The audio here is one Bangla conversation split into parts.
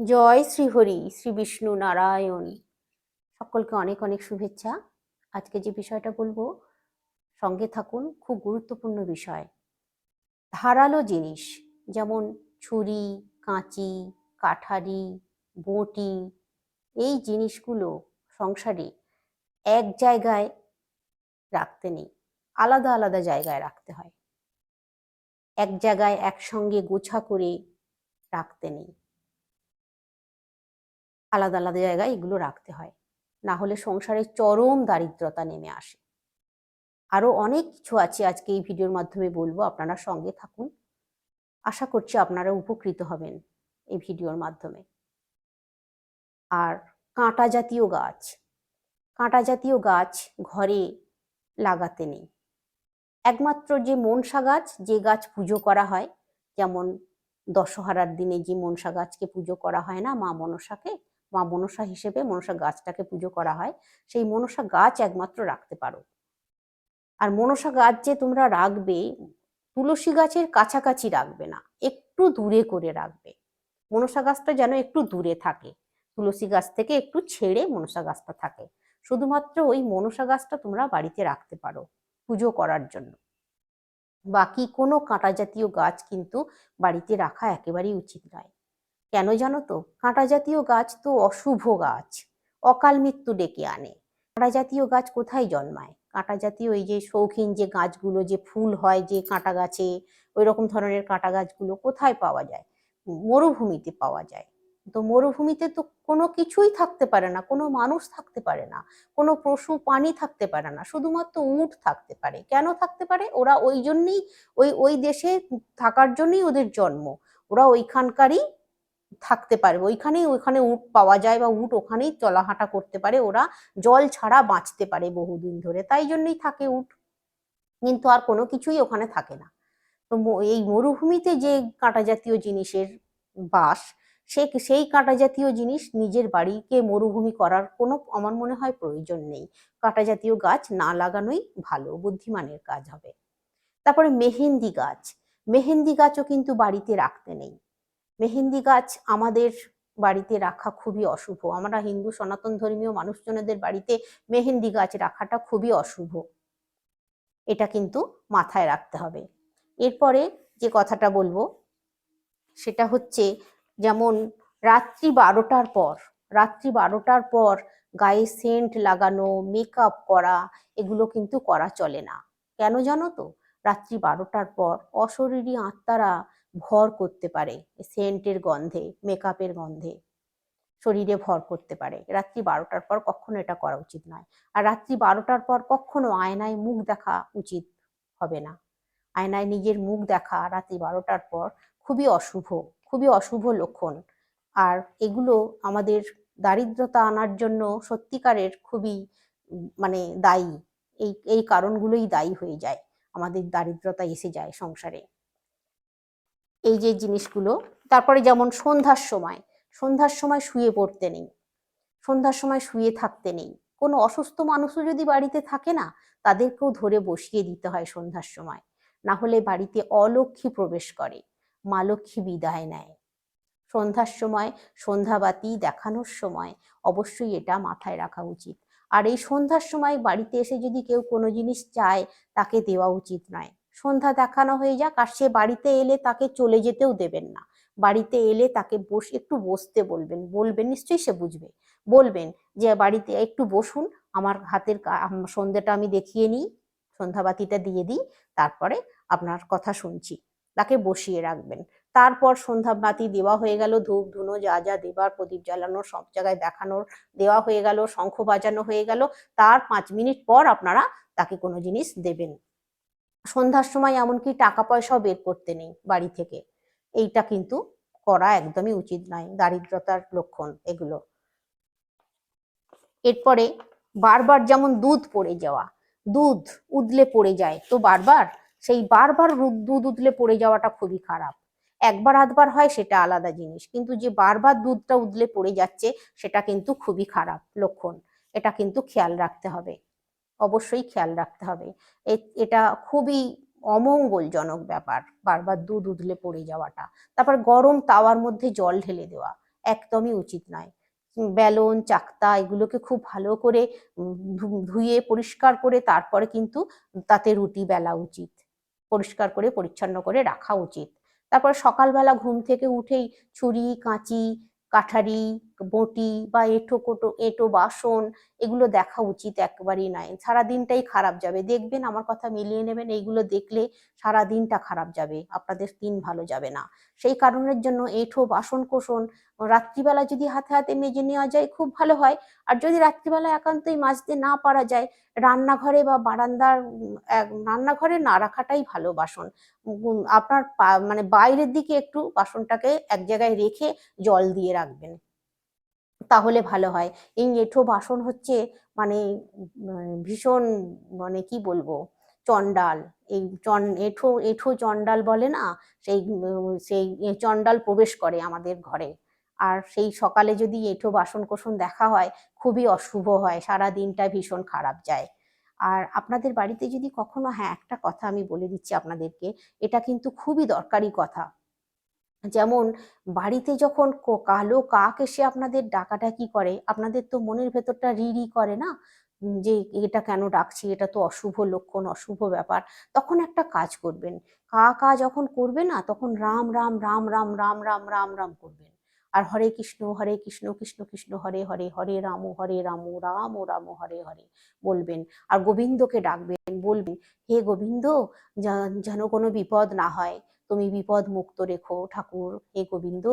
জয় শ্রীহরি, শ্রী বিষ্ণু নারায়ণ। সকলকে অনেক অনেক শুভেচ্ছা। আজকে যে বিষয়টা বলব, সঙ্গে থাকুন, খুব গুরুত্বপূর্ণ বিষয়। ধারালো জিনিস, যেমন ছুরি, কাঁচি, কাঠারি, বঁটি, এই জিনিসগুলো সংসারে এক জায়গায় রাখতে নেই, আলাদা আলাদা জায়গায় রাখতে হয়। এক জায়গায় একসঙ্গে গোছা করে রাখতে নেই। আলাদা আলাদা জায়গায় এগুলো রাখতে হয়। না হলে সংসারে চরম দারিদ্রতা নেমে আসে। আরও অনেক কিছু আছে আজকে এই ভিডিওর মাধ্যমে বলব, আপনারা সঙ্গে থাকুন। আশা করছি আপনারা উপকৃত হবেন এই ভিডিওর মাধ্যমে। আর কাঁটা জাতীয় গাছ, কাঁটা জাতীয় গাছ ঘরে লাগাতে নেই। একমাত্র যে মনসা গাছ, যে গাছ পুজো করা হয়, যেমন দশহারার দিনে যে মনসা গাছকে পুজো করা হয় না, মা মনসাকে মা মনসা হিসেবে মনসা গাছটাকে পুজো করা হয়, সেই মনসা গাছ একমাত্র রাখতে পারো। আর মনসা গাছ যে তোমরা রাখবে, তুলসী গাছের কাছাকাছি রাখবে না, একটু দূরে করে রাখবে। মনসা গাছটা যেন একটু দূরে থাকে, তুলসী গাছ থেকে একটু ছেড়ে মনসা গাছটা থাকে। শুধুমাত্র ওই মনসা গাছটা তোমরা বাড়িতে রাখতে পারো পুজো করার জন্য। বাকি কোনো কাঁটা জাতীয় গাছ কিন্তু বাড়িতে রাখা একেবারেই উচিত নয়। কেন জানো তো? কাঁটা জাতীয় গাছ তো অশুভ গাছ। অকাল মৃত্যু ডেকে আনে। কাঁটা জাতীয় গাছ কোথায় জন্মায়? কাঁটা জাতীয় এই যে শৌখিন যে গাছগুলো, যে ফুল হয় যে কাঁটা গাছে ওই রকম ধরনের কাঁটা গাছগুলো কোথায় পাওয়া যায়? মরুভূমিতে পাওয়া যায়। তো মরুভূমিতে তো কোনো কিছুই থাকতে পারে না, কোনো মানুষ থাকতে পারে না, কোনো পশু প্রাণী থাকতে পারে না, শুধুমাত্র উট থাকতে পারে। কেন থাকতে পারে? ওরা ওই জন্যই, ওই ওই দেশে থাকার জন্যই ওদের জন্ম। ওরা ওইখানকারই থাকতে পারবে ওইখানেই, ওইখানে উট পাওয়া যায় বা উট ওখানেই চলাহাঁটা করতে পারে। ওরা জল ছাড়া বাঁচতে পারে বহুদিন ধরে। তাই জন্যই থাকে উট। কিন্তু আর কোনো কিছুই ওখানে থাকে না। তো এই মরুভূমিতে যে কাঁটা জাতীয় জিনিসের বাস, সে, সেই কাঁটা জাতীয় জিনিস নিজের বাড়িকে মরুভূমি করার কোনো, আমার মনে হয়, প্রয়োজন নেই। কাঁটা জাতীয় গাছ না লাগানোই ভালো, বুদ্ধিমানের কাজ হবে। তারপরে মেহেন্দি গাছ। মেহেন্দি গাছও কিন্তু বাড়িতে রাখতে নেই। মেহেন্দি গাছ আমাদের বাড়িতে রাখা খুবই অশুভ। আমরা হিন্দু, সনাতন ধর্মীয় মানুষজনদের বাড়িতে মেহেন্দি গাছ রাখাটা খুবই অশুভ। এটা কিন্তু মাথায় রাখতে হবে। এরপরে যে কথাটা বলব, সেটা হচ্ছে যেমন রাত্রি বারোটার পর, রাত্রি বারোটার পর গায়ে সেন্ট লাগানো, মেকআপ করা, এগুলো কিন্তু করা চলে না। কেন জানো তো? রাত্রি বারোটার পর অশরীরী আত্মারা ভর করতে পারে, সেন্টের গন্ধে মেকআপের গন্ধে। শরীরে ভর করতে পারে। রাত্রি বারোটার পর কখনো এটা করা উচিত নয়। আর রাত্রি বারোটার পর কখনো আয়নায় মুখ দেখা উচিত হবে না। আয়নায় নিজের মুখ দেখা রাত্রি বারোটার পর খুবই অশুভ খুবই অশুভ লক্ষণ। আর এগুলো আমাদের দারিদ্রতা আনার জন্য সত্যিকারের খুবই মানে দায়ী। এই এই কারণগুলোই দায়ী হয়ে যায়। আমাদের দারিদ্রতা এসে যায় সংসারে। এই যে জিনিসগুলো, তারপরে যেমন সন্ধ্যার সময় সন্ধ্যার সময় শুয়ে পড়তে নেই, সন্ধ্যার সময় শুয়ে থাকতে নেই। কোনো অসুস্থ মানুষও যদি বাড়িতে থাকে না, তাদেরকেও ধরে বসিয়ে দিতে হয় সন্ধ্যার সময়। না হলে বাড়িতে অলক্ষ্মী প্রবেশ করে, মা লক্ষ্মী বিদায় নেয়। সন্ধ্যার সময় সন্ধ্যাবাতি দেখানোর সময় অবশ্যই এটা মাথায় রাখা উচিত। আর এই সন্ধ্যার সময় বাড়িতে এসে যদি কেউ কোনো জিনিস চায়, তাকে দেওয়া উচিত নয়। সন্ধ্যা দেখানো হয়ে যাক, আর সে বাড়িতে এলে তাকে চলে যেতেও দেবেন না। বাড়িতে এলে তাকে বসে, একটু বসতে বলবেন। বলবেন, নিশ্চয়ই সে বুঝবে। বলবেন যে, বাড়িতে একটু বসুন, আমার হাতের সন্ধ্যাটা আমি দেখিয়ে নিই, সন্ধ্যাবাতিটা দিয়ে দিই, তারপরে আপনার কথা শুনছি। তাকে বসিয়ে রাখবেন। তারপর সন্ধ্যা বাতি দেওয়া হয়ে গেল ধূপ ধুনো যা যা দেবার, প্রদীপ জ্বালানোর, সব জায়গায় দেখানোর দেওয়া হয়ে গেল, শঙ্খ বাজানো হয়ে গেল। তার পাঁচ মিনিট পর আপনারা তাকে কোনো জিনিস দেবেন সন্ধ্যার সময় এমনকি টাকা পয়সাও বের করতে নেই বাড়ি থেকে। এইটা কিন্তু করা একদমই উচিত নয়, দারিদ্রতার লক্ষণ এগুলো। এরপরে বারবার যেমন দুধ পড়ে যাওয়া, দুধ উদলে পড়ে যায়, তো বারবার সেই বারবার দুধ উদলে পড়ে যাওয়াটা খুবই খারাপ। একবার আধবার হয় সেটা আলাদা জিনিস, কিন্তু যে বারবার দুধটা উদলে পড়ে যাচ্ছে সেটা কিন্তু খুবই খারাপ লক্ষণ। এটা কিন্তু খেয়াল রাখতে হবে। অবশ্যই খেয়াল রাখতে হবে। এটা খুবই অমঙ্গলজনক ব্যাপার বারবার দুধ উদলে পড়ে যাওয়াটা। তারপর গরম তাওয়ার মধ্যে জল ঢেলে দেওয়া একদমই উচিত নয়। বেলন, চাকতা এগুলোকে খুব ভালো করে ধুয়ে পরিষ্কার করে তারপরে কিন্তু তাতে রুটি বেলা উচিত। পরিষ্কার করে, পরিচ্ছন্ন করে রাখা উচিত। তারপর সকালবেলা ঘুম থেকে উঠেই ছুরি, কাঁচি, কাঠারি বটি বা এঁঠো কোটো, এঁটো বাসন, এগুলো দেখা উচিত একেবারেই নয় সারা দিনটাই খারাপ যাবে। দেখবেন আমার কথা মিলিয়ে নেবেন, এইগুলো দেখলে সারা দিনটা খারাপ যাবে, আপনাদের দিন ভালো যাবে না। সেই কারণের জন্য এঁঠো বাসন কোসন রাত্রিবেলা যদি হাতে হাতে মেজে নেওয়া যায় খুব ভালো হয়। আর যদি রাত্রিবেলা একান্তই মাজতে না পারা যায়, রান্নাঘরে বা বারান্দার রান্নাঘরে না রাখাটাই ভালো বাসন। আপনার মানে বাইরের দিকে একটু বাসনটাকে এক জায়গায় রেখে জল দিয়ে রাখবেন। তাহলে ভালো হয়। এই এঁঠো বাসন হচ্ছে মানে ভীষণ মানে কি বলব? চণ্ডাল। এই চন এঁঠো এঁঠো চণ্ডাল বলে না? সেই সেই চণ্ডাল প্রবেশ করে আমাদের ঘরে। আর সেই সকালে যদি এঁঠো বাসন কোসন দেখা হয়, খুবই অশুভ হয়, সারা দিনটা ভীষণ খারাপ যায়। আর আপনাদের বাড়িতে যদি কখনো হ্যাঁ একটা কথা আমি বলে দিচ্ছি আপনাদেরকে, এটা কিন্তু খুবই দরকারি কথা। যেমন বাড়িতে যখন কালো কাক এসে আপনাদের ডাকাডাকি করে, আপনাদের তো মনের ভেতরটা রি রি করে না? যে এটা কেন ডাকছি, এটা তো অশুভ লক্ষণ, অশুভ ব্যাপার। তখন একটা কাজ করবেন। কা কা যখন করবে না, তখন রাম রাম রাম রাম রাম রাম রাম রাম করবেন। আর হরে কৃষ্ণ হরে কৃষ্ণ কৃষ্ণ কৃষ্ণ, হরে হরে হরে রাম হরে রাম রাম রাম, হরে হরে বলবেন। আর গোবিন্দকে ডাকবেন, বলবেন, হে গোবিন্দ যেন কোনো বিপদ না হয় তুমি বিপদ মুক্ত রেখো ঠাকুর, হে গোবিন্দ,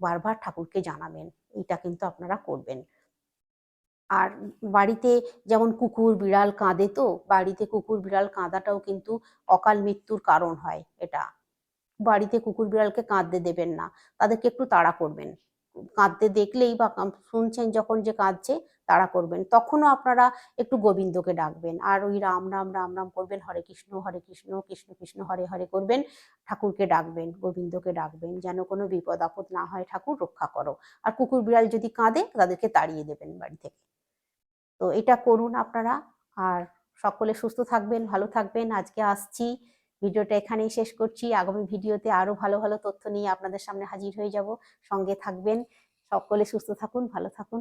বারবার ঠাকুরকে জানাবেন। এটা কিন্তু আপনারা করবেন। আর বাড়িতে যেমন কুকুর, বিড়াল কাঁদে তো, বাড়িতে কুকুর, বিড়াল কাঁদাটাও কিন্তু অকাল মৃত্যুর কারণ হয় এটা। বাড়িতে কুকুর, বিড়ালকে কাঁদতে দেবেন না। তাদেরকে একটু তাড়া করবেন। কাঁদতে দেখলেই বা শুনছেন যখন যে কাঁদছে তাড়া করবেন। তখনও আপনারা একটু গোবিন্দকে ডাকবেন। আর ওই রাম রাম রাম রাম করবেন, হরে কৃষ্ণ হরে কৃষ্ণ কৃষ্ণ কৃষ্ণ, হরে হরে করবেন। ঠাকুরকে ডাকবেন, গোবিন্দকে ডাকবেন, যেন কোনো বিপদ, আপদ না হয় ঠাকুর, রক্ষা করো। আর কুকুর বিড়াল যদি কাঁদে, তাদেরকে তাড়িয়ে দেবেন বাড়ি থেকে। তো এটা করুন আপনারা। আর সকলে সুস্থ থাকবেন, ভালো থাকবেন। আজকে আসছি। ভিডিওটা এখানেই শেষ করছি। আগামী ভিডিওতে আরও ভালো ভালো তথ্য নিয়ে আপনাদের সামনে হাজির হয়ে যাব। সঙ্গে থাকবেন। সকলে সুস্থ থাকুন, ভালো থাকুন।